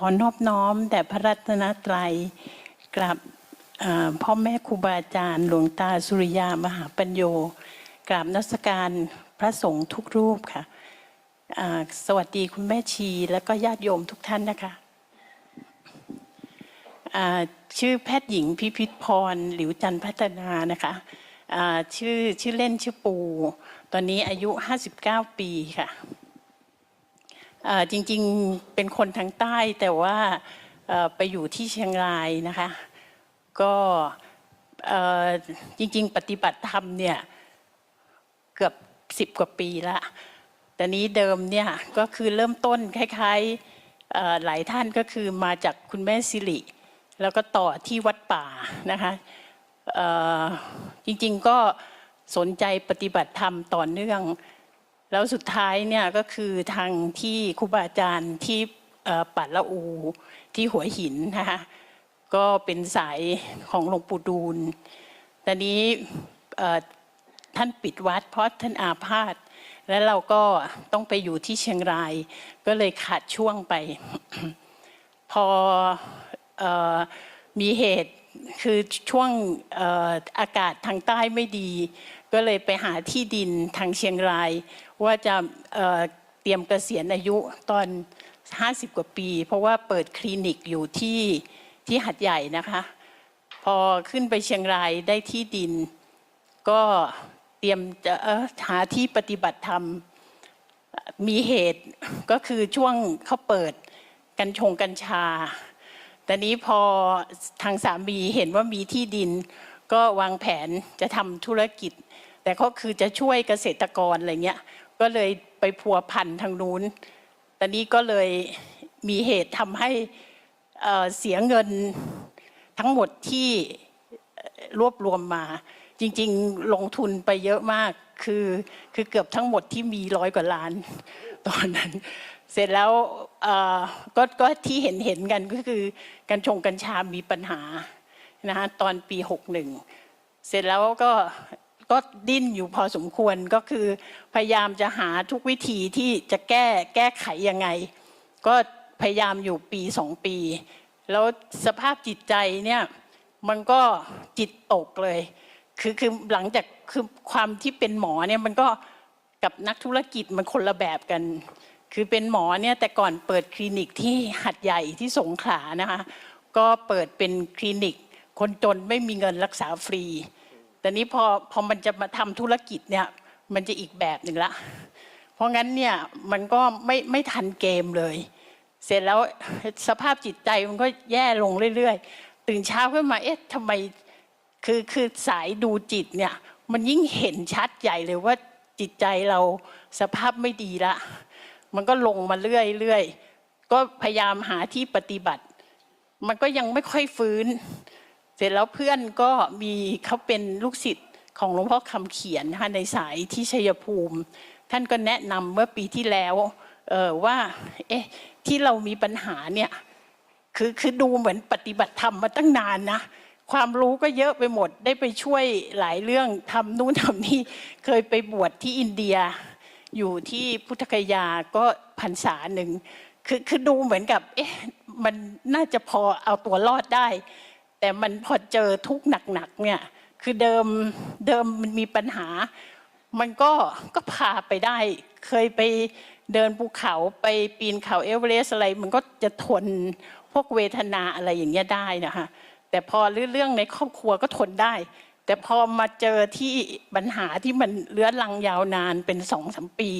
ขอนอบน้อมแด่พระรัตนตรัยกราบพ่อแม่ครูบาอาจารย์ หลวงตาสุริยามหาปัญโยกราบนัสการพระสงฆ์ทุกรูปค่ะสวัสดีคุณแม่ชีและก็ญาติโยมทุกท่านนะคะชื่อแพทย์หญิงพิพิธพรหลิวจันทร์พัฒนานะคะชื่อชื่อเล่นชื่อปู ตอนนี้อายุ 59 ปีค่ะ จริงๆเป็นคนทางใต้แต่ว่าไปอยู่ที่เชียงรายนะคะ ก็จริงๆ ปฏิบัติธรรมเนี่ยเกือบสิบกว่าปีละแต่นี้เดิมเนี่ยก็คือเริ่มต้นคล้ายๆหลายท่านก็คือมาจากคุณแม่สิริ แล้วก็ต่อที่วัดป่านะคะจริงๆก็สนใจปฏิบัติธรรมต่อเนื่อง แล้วสุดท้ายเนี่ยก็คือทางที่ครูบาอาจารย์ที่ปัดละอูที่หัวหินนะคะก็เป็นสายของหลวงปู่ดูลตอนนี้ท่านปิดวัดเพราะท่านอาพาธแล้วเราก็ต้องไปอยู่ที่เชียงราย ก็เลยขาดช่วงไป พอออมีเหตุ คือช่วงอากาศทางใต้ไม่ดี ก็เลยไปหาที่ดินทางเชียงราย ว่าจะเตรียมเกษียณอายุตอน 50 กว่าปี เพราะว่าเปิดคลินิกอยู่ที่ที่หัดใหญ่นะคะ พอขึ้นไปเชียงรายได้ที่ดิน ก็เตรียมจะหาที่ปฏิบัติธรรมมีเหตุก็คือช่วงเขาเปิดกัญชงกัญชา ต่นี้พอทางสามีเห็นว่ามีที่ดิน ก็วางแผนจะทำธุรกิจ แต่ก็คือจะช่วยเกษตรกรอะไรเงี้ย ก็เลยไปพัวพันทางนู้น ตอนนี้ก็เลยมีเหตุทำให้เสียเงินทั้งหมดที่รวบรวมมา จริง ๆ ลงทุนไปเยอะมากคือคือเกือบทั้งหมดที่มีร้อยกว่าล้าน ตอนนั้น เสร็จแล้วก็ก็ที่เห็นเห็นกันก็คือกัญชงกัญชามีปัญหานะฮะตอนปี 61 เสร็จแล้วก็ก็ดิ้นอยู่พอสมควรก็คือพยายามจะหาทุกวิธีที่จะแก้แก้ไขยังไง ก็พยายามอยู่ปีสองปี แล้วสภาพจิตใจเนี่ยมันก็จิตตกเลย คือคือหลังจากคือความที่เป็นหมอเนี่ยมันก็กับนักธุรกิจมันคนละแบบกัน คือเป็นหมอเนี่ยแต่ก่อนเปิดคลินิกที่หัดใหญ่ที่สงขลานะคะ ก็เปิดเป็นคลินิก คนจนไม่มีเงินรักษาฟรี แต่นี้พอพอมันจะมาทำธุรกิจเนี่ยมันจะอีกแบบหนึ่งละ เพราะงั้นเนี่ยมันก็ไม่ไม่ทันเกมเลย เสร็จแล้วสภาพจิตใจมันก็แย่ลงเรื่อยๆ ตื่นเช้าขึ้นมาเอ๊ะทำไมคือคือสายดูจิตเนี่ยมันยิ่งเห็นชัดใหญ่เลยว่าจิตใจเราสภาพไม่ดีละ มันก็ลงมาเรื่อยๆ ก็พยายามหาที่ปฏิบัติ มันก็ยังไม่ค่อยฟื้น เสร็จแล้วเพื่อนก็มีเขาเป็นลูกศิษย์ของหลวงพ่อคำเขียนนะคะในสายที่ชัยภูมิ ท่านก็แนะนำเมื่อปีที่แล้วเออว่าเอ๊ะที่เรามีปัญหาเนี่ยคือคือดูเหมือนปฏิบัติธรรมมาตั้งนานนะความรู้ก็เยอะไปหมดได้ไปช่วยหลายเรื่องทำนู่นทำนี่เคยไปบวชที่อินเดีย อยู่ที่พุทธคยาก็พรรษาหนึ่งคือคือดูเหมือนกับเอ๊ะมันน่าจะพอเอาตัวรอดได้ แต่มันพอเจอทุกข์หนักๆเนี่ยคือเดิมเดิมมันมีปัญหา มันก็ก็พาไปได้ เคยไปเดินภูเขาไปปีนเขาเอเวอเรสต์อะไร มันก็จะทนพวกเวทนาอะไรอย่างเงี้ยได้นะคะแต่พอเรื่องในครอบครัวก็ทนได้ แต่พอมาเจอที่ปัญหาที่มันเลื้อรังยาวนานเป็นสองสามปี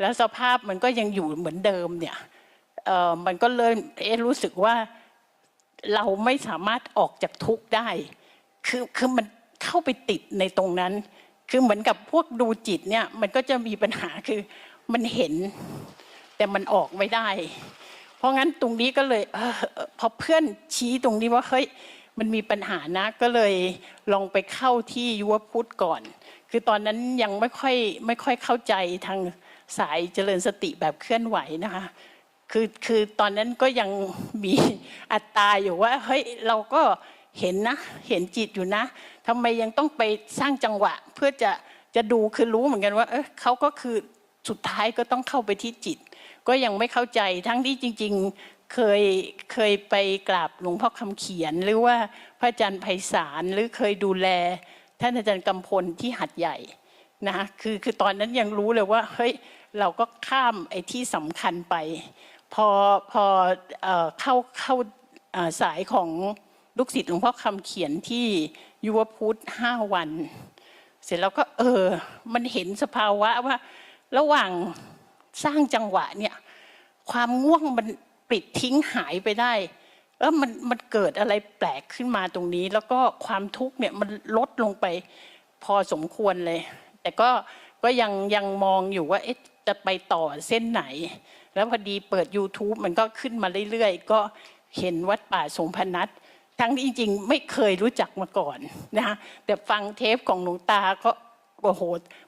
แล้วสภาพมันก็ยังอยู่เหมือนเดิมเนี่ยมันก็เลยเอ๊ะรู้สึกว่าเราไม่สามารถออกจากทุกข์ได้ คือคือมันเข้าไปติดในตรงนั้น คือเหมือนกับพวกดูจิตเนี่ยมันก็จะมีปัญหาคือมันเห็น แต่มันออกไม่ได้ เพราะงั้นตรงนี้ก็เลยเออพอเพื่อนชี้ตรงนี้ว่าเฮ้ย มันมีปัญหานะก็เลยลองไปเข้าที่ยุวพุทธก่อน คือตอนนั้นยังไม่ค่อยไม่ค่อยเข้าใจทางสายเจริญสติแบบเคลื่อนไหวนะคะคือคือตอนนั้นก็ยังมีอัตตาอยู่ว่าเฮ้ยเราก็เห็นนะ เห็นจิตอยู่นะทำไมยังต้องไปสร้างจังหวะ เพื่อจะจะดูคือรู้เหมือนกันว่า เออเขาก็คือสุดท้ายก็ต้องเข้าไปที่จิต ก็ยังไม่เข้าใจทั้งที่จริง ๆ เคยเคยไปกราบหลวงพ่อคำเขียน หรือว่าพระอาจารย์ไพศาลหรือเคยดูแล ท่านอาจารย์กำพลที่หัดใหญ่นะคือคือตอนนั้นยังรู้เลยว่าเฮ้ยเราก็ข้ามไอ้ที่สำคัญไป พอพอเอเข้าเข้าสายของลูกศิษย์หลวงพ่อคำเขียนที่ยุวพุทธห้าวัน เสร็จแล้วก็เออ มันเห็นสภาวะว่า ระหว่างสร้างจังหวะเนี่ยความง่วงมัน ปิดทิ้งหายไปได้แล้วมันมันเกิดอะไรแปลกขึ้นมาตรงนี้ แล้วก็ความทุกข์เนี่ยมันลดลงไปพอสมควรเลย แต่ก็ก็ยังยังมองอยู่ว่าเอ๊ะจะไปต่อเส้นไหน แล้วพอดีเปิด YouTube มันก็ขึ้นมาเรื่อยๆ ก็เห็นวัดป่าสงพนัททั้งที่จริง ๆ ไม่เคยรู้จักมาก่อนนะแต่ฟังเทปของหลวงตาก็ โอ้โห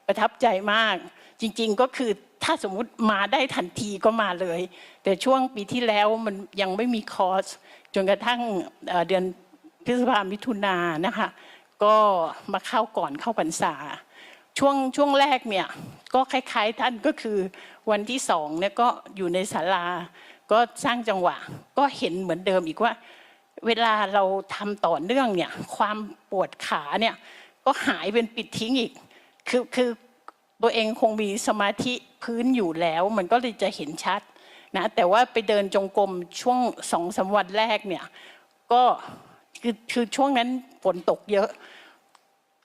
ประทับใจมาก จริง ๆ ก็คือถ้าสมมุติมาได้ทันทีก็มาเลย แต่ช่วงปีที่แล้วมันยังไม่มีคอร์ส จนกระทั่งเดือนพฤษภามิถุนานนะคะ ก็มาเข้าก่อนเข้าพรรษา ช่วงช่วงแรกเนี่ย ก็คล้าย ๆ ท่านก็คือวันที่สองเนี่ยก็อยู่ในศาลา ก็สร้างจังหวะ ก็เห็นเหมือนเดิมอีกว่า เวลาเราทำต่อเนื่องเนี่ย ความปวดขาเนี่ยก็หายเป็นปิดทิ้งอีก คือคือตัวเองคงมีสมาธิพื้นอยู่แล้ว มันก็เลยจะเห็นชัดนะแต่ว่าไปเดินจงกรมช่วงสองสามวันแรกเนี่ยก็คือคือช่วงนั้นฝนตกเยอะ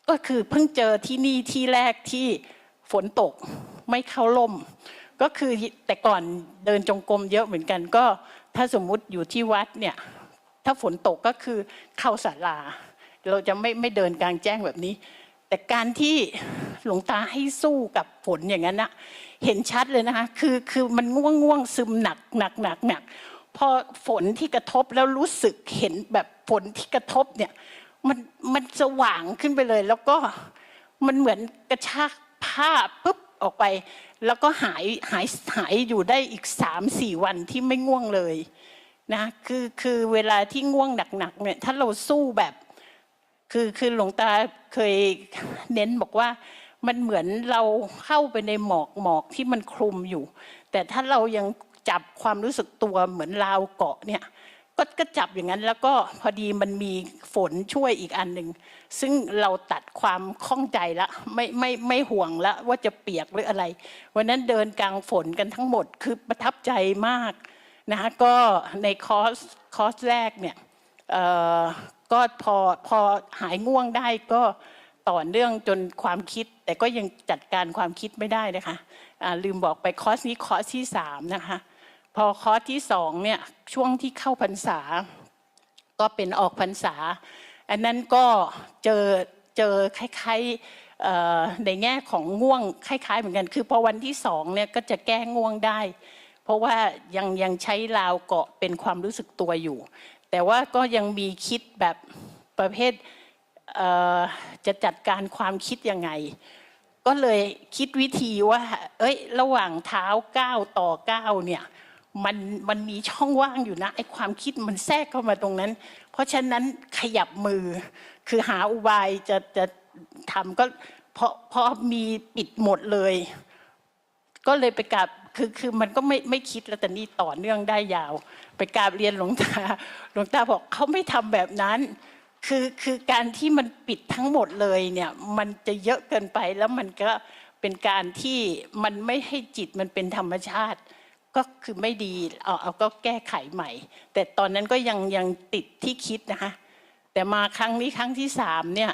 ก็คือเพิ่งเจอที่นี่ที่แรกที่ฝนตกไม่เข้าล่ม ก็คือแต่ก่อนเดินจงกรมเยอะเหมือนกันก็ ถ้าสมมุติอยู่ที่วัดเนี่ยถ้าฝนตกก็คือเข้าศาลา เราจะไม่ไม่เดินกลางแจ้งแบบนี้ แต่การที่หลวงตาให้สู้กับฝนอย่างนั้นนะเห็นชัดเลยนะคะ คือคือมันง่วงง่วงซึมหนักหนักหนักหนักพอฝนที่กระทบแล้วรู้สึกเห็นแบบฝนที่กระทบเนี่ยมันมันสว่างขึ้นไปเลย แล้วก็มันเหมือนกระชากผ้าปุ๊บออกไป แล้วก็หายหายหายอยู่ได้อีกสามสี่วันที่ไม่ง่วงเลยนะคือคือเวลาที่ง่วงหนักๆเนี่ยถ้าเราสู้แบบ คือคือหลวงตาเคยเน้นบอกว่ามันเหมือนเราเข้าไปในหมอกหมอกที่มันคลุมอยู่ แต่ถ้าเรายังจับความรู้สึกตัวเหมือนราวเกาะเนี่ยก็ก็จับอย่างนั้นแล้วก็พอดีมันมีฝนช่วยอีกอันหนึ่งซึ่งเราตัดความข้องใจละไม่ไม่ไม่ห่วงละว่าจะเปียกหรืออะไร วันนั้นเดินกลางฝนกันทั้งหมดคือประทับใจมากนะคะก็ในคอร์สคอร์สแรกเนี่ย ก็พอพอหายง่วงได้ก็ต่อเนื่องจนความคิด แต่ก็ยังจัดการความคิดไม่ได้นะคะลืมบอกไปคอร์สนี้คอร์สที่สามนะคะพอคอร์สที่สองเนี่ยช่วงที่เข้าพรรษา ก็เป็นออกพรรษา อันนั้นก็เจอเจอคล้ายๆในแง่ของง่วงคล้ายๆเหมือนกัน คือพอวันที่สองเนี่ยก็จะแก้ง่วงได้ เพราะว่ายังยังใช้ราวเกาะเป็นความรู้สึกตัวอยู่ แต่ว่าก็ยังมีคิดแบบประเภทจะจัดการความคิดยังไง ก็เลยคิดวิธีว่า เอ้ย ระหว่างเท้าก้าวต่อก้าวเนี่ยมันมันมีช่องว่างอยู่นะไอ้ความคิดมันแทรกเข้ามาตรงนั้น เพราะฉะนั้นขยับมือ คือหาอุบายจะจะทำก็พอพอมีปิดหมดเลย ก็เลยไปกราบ คือคือมันก็ไม่ไม่คิดแล้วแต่นี่ต่อเนื่องได้ยาว ไปกราบเรียนหลวงตาหลวงตาบอกเขาไม่ทำแบบนั้นคือคือการที่มันปิดทั้งหมดเลยเนี่ยมันจะเยอะเกินไปแล้วมันก็เป็นการที่มันไม่ให้จิตมันเป็นธรรมชาติ ก็คือไม่ดีเอาเอาก็แก้ไขใหม่ แต่ตอนนั้นก็ยังยังติดที่คิดนะคะแต่มาครั้งนี้ครั้งที่สามเนี่ย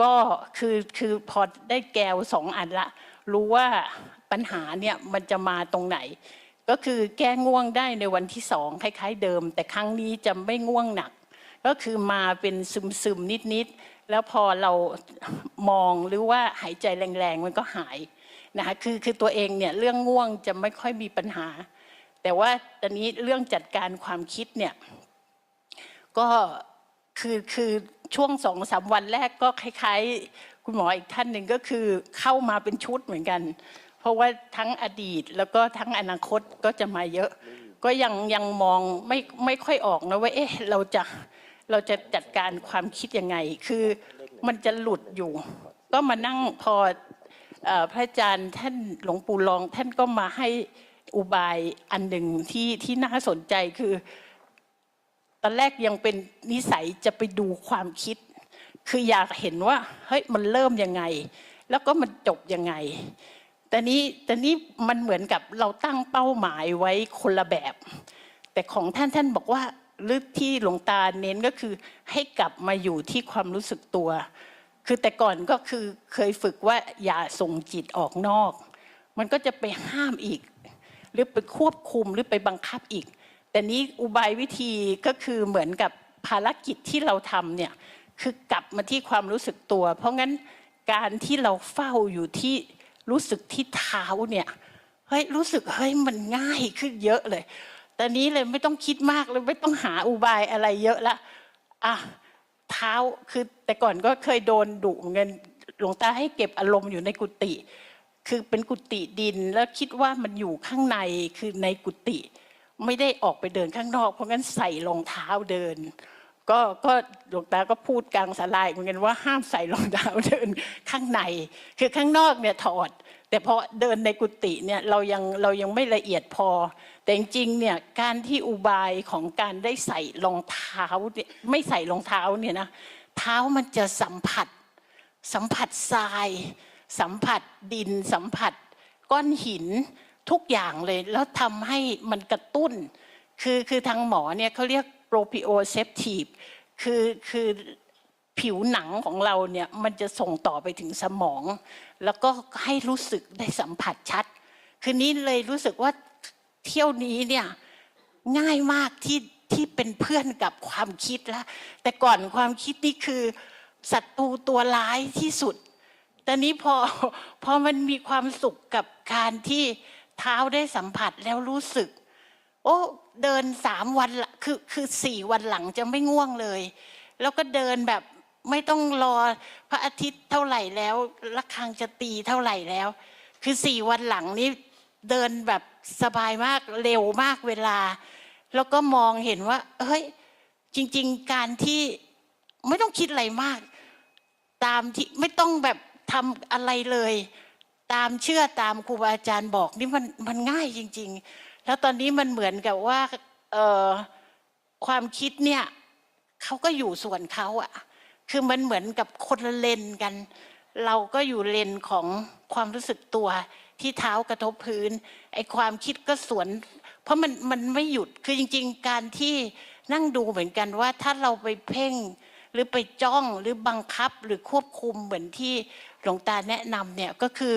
ก็คือคือพอได้แก้วสองอันละ รู้ว่า ปัญหาเนี่ยมันจะมาตรงไหน ก็คือแก้ง่วงได้ในวันที่สองคล้ายๆเดิม แต่ครั้งนี้จะไม่ง่วงหนัก ก็คือมาเป็นซึมๆนิดๆแล้วพอเรามองหรือว่าหายใจแรงๆมันก็หายนะคะคือคือตัวเองเนี่ยเรื่องง่วงจะไม่ค่อยมีปัญหา แต่ว่าตอนนี้เรื่องจัดการความคิดเนี่ยก็คือคือช่วงสองสามวันแรกก็คล้าย ๆ คุณหมออีกท่านหนึ่งก็คือเข้ามาเป็นชุดเหมือนกัน ราะว่าทั้งอดีตแล้วก็ทั้งอนาคตก็จะมาเยอะ ก็ยังยังมองไม่ไม่ค่อยออกนะว่าเอ๊ะเราจะเราจะจัดการความคิดยังไง คือมันจะหลุดอยู่ ก็มานั่งพอเอ่อพระอาจารย์ท่านหลวงปู่รอง ท่านก็มาให้อุบายอันหนึ่งที่ที่น่าสนใจคือ ตอนแรกยังเป็นนิสัยจะไปดูความคิด คืออยากเห็นว่าเฮ้ยมันเริ่มยังไง แล้วก็มันจบยังไง แต่นี้แต่นี้มันเหมือนกับเราตั้งเป้าหมายไว้คนละแบบ แต่ของท่านท่านบอกว่าหรือที่หลวงตาเน้นก็คือให้กลับมาอยู่ที่ความรู้สึกตัว คือแต่ก่อนก็คือเคยฝึกว่าอย่าส่งจิตออกนอก มันก็จะไปห้ามอีก หรือไปควบคุมหรือไปบังคับอีก แต่นี้อุบายวิธีก็คือเหมือนกับภารกิจที่เราทำเนี่ยคือกลับมาที่ความรู้สึกตัว เพราะงั้นการที่เราเฝ้าอยู่ที่ รู้สึกที่เท้าเนี่ยเฮ้ยรู้สึกเฮ้ยมันง่ายขึ้นเยอะเลย ตอนนี้เลยไม่ต้องคิดมากเลยไม่ต้องหาอุบายอะไรเยอะละอะเท้าคือแต่ก่อนก็เคยโดนดุเหมือนกันหลวงตาให้เก็บอารมณ์อยู่ในกุฏิคือเป็นกุฏิดินแล้วคิดว่ามันอยู่ข้างในคือในกุฏิไม่ได้ออกไปเดินข้างนอก เพราะงั้นใส่รองเท้าเดิน ก็ก็หลวงตาก็พูดกลางสลายเหมือนกันว่าห้ามใส่รองเท้าเดินข้างใน คือข้างนอกเนี่ยถอด แต่พอเดินในกุฏิเนี่ยเรายังเรายังไม่ละเอียดพอ แต่จริงๆเนี่ยการที่อุบายของการได้ใส่รองเท้าเนี่ยไม่ใส่รองเท้าเนี่ยนะเท้ามันจะสัมผัส สัมผัสทราย สัมผัสดิน สัมผัส ก้อนหินทุกอย่างเลย แล้วทำให้มันกระตุ้น คือคือทางหมอเนี่ยเขาเรียก โปรพิโอเซปทีฟคือคือผิวหนังของเราเนี่ยมันจะส่งต่อไปถึงสมอง แล้วก็ให้รู้สึกได้สัมผัสชัด คืนนี้เลยรู้สึกว่าเที่ยวนี้เนี่ยง่ายมากที่ที่เป็นเพื่อนกับความคิดแล้วแต่ก่อนความคิดนี่คือศัตรูตัวร้ายที่สุดแต่นี้พอพอมันมีความสุขกับการที่เท้าได้สัมผัสแล้วรู้สึก โอ้ เดินสามวันละคือคือสี่วันหลังจะไม่ง่วงเลย แล้วก็เดินแบบไม่ต้องรอพระอาทิตย์เท่าไหร่แล้วระฆังจะตีเท่าไหร่แล้ว คือสี่วันหลังนี้เดินแบบสบายมากเร็วมากเวลา แล้วก็มองเห็นว่าเฮ้ยจริง ๆ การที่ไม่ต้องคิดอะไรมาก ตามที่ไม่ต้องแบบทำอะไรเลย ตามเชื่อตามครูบาอาจารย์บอกนี่มันมันง่ายจริง ๆ แล้วตอนนี้มันเหมือนกับว่าเออความคิดเนี่ยเขาก็อยู่ส่วนเขาอะคือมันเหมือนกับคนละเลนกัน เราก็อยู่เลนของความรู้สึกตัวที่เท้ากระทบพื้นไอ้ความคิดก็สวน เพราะมันมันไม่หยุดคือจริง ๆ การที่นั่งดูเหมือนกันว่าถ้าเราไปเพ่งหรือไปจ้องหรือบังคับหรือควบคุมเหมือนที่หลวงตาแนะนำเนี่ยก็คือ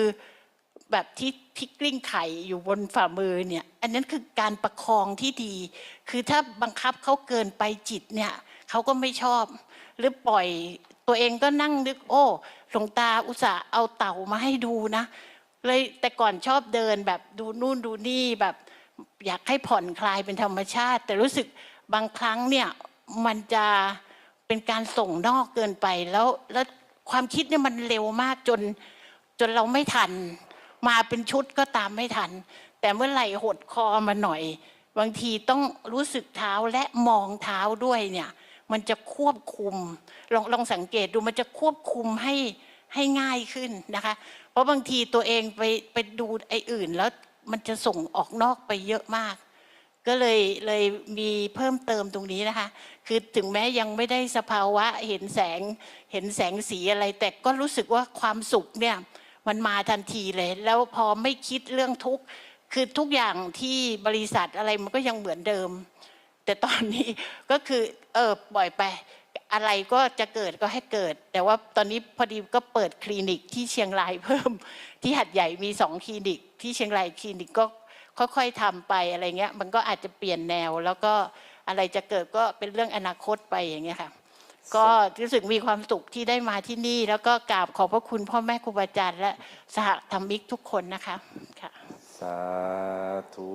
แบบที่ที่กลิ้งไข่อยู่บนฝ่ามือเนี่ย อันนั้นคือการประคองที่ดี คือถ้าบังคับเขาเกินไปจิตเนี่ยเขาก็ไม่ชอบ หรือปล่อยตัวเองก็นั่งนึก โอ้หลวงตาอุตส่าห์เอาเต่ามาให้ดูนะเลยแต่ก่อนชอบเดินแบบดูนู่นดูนี่แบบ อยากให้ผ่อนคลายเป็นธรรมชาติ แต่รู้สึกบางครั้งเนี่ยมันจะเป็นการส่งนอกเกินไปแล้วแล้วความคิดเนี่ยมันเร็วมากจนจนเราไม่ทัน มาเป็นชุดก็ตามไม่ทัน แต่เมื่อไหร่หดคอมาหน่อย บางทีต้องรู้สึกเท้าและมองเท้าด้วยเนี่ย มันจะควบคุม ลองลองสังเกตดูมันจะควบคุมให้ให้ง่ายขึ้นนะคะ เพราะบางทีตัวเองไปไปดูไอ้อื่น แล้วมันจะส่งออกนอกไปเยอะมาก ก็เลยเลยมีเพิ่มเติมตรงนี้นะคะ คือถึงแม้ยังไม่ได้สภาวะเห็นแสงเห็นแสงสีอะไร แต่ก็รู้สึกว่าความสุขเนี่ย มันมาทันทีเลย แล้วพอไม่คิดเรื่องทุกคือทุกอย่างที่บริษัทอะไรมันก็ยังเหมือนเดิม แต่ตอนนี้ก็คือเออปล่อยไป อะไรก็จะเกิดก็ให้เกิด แต่ว่าตอนนี้พอดีก็เปิดคลินิกที่เชียงรายเพิ่ม ที่หัดใหญ่มีสองคลินิก ที่เชียงรายคลินิกก็ค่อยๆทำไปอะไรเงี้ย มันก็อาจจะเปลี่ยนแนว แล้วก็อะไรจะเกิดก็เป็นเรื่องอนาคตไปอย่างเงี้ยค่ะ ก็รู้สึกมีความสุขที่ได้มาที่นี่ แล้วก็กราบขอบพระคุณพ่อแม่ครูบาอาจารย์และสหธรรมิกทุกคนนะคะค่ะ สาธุ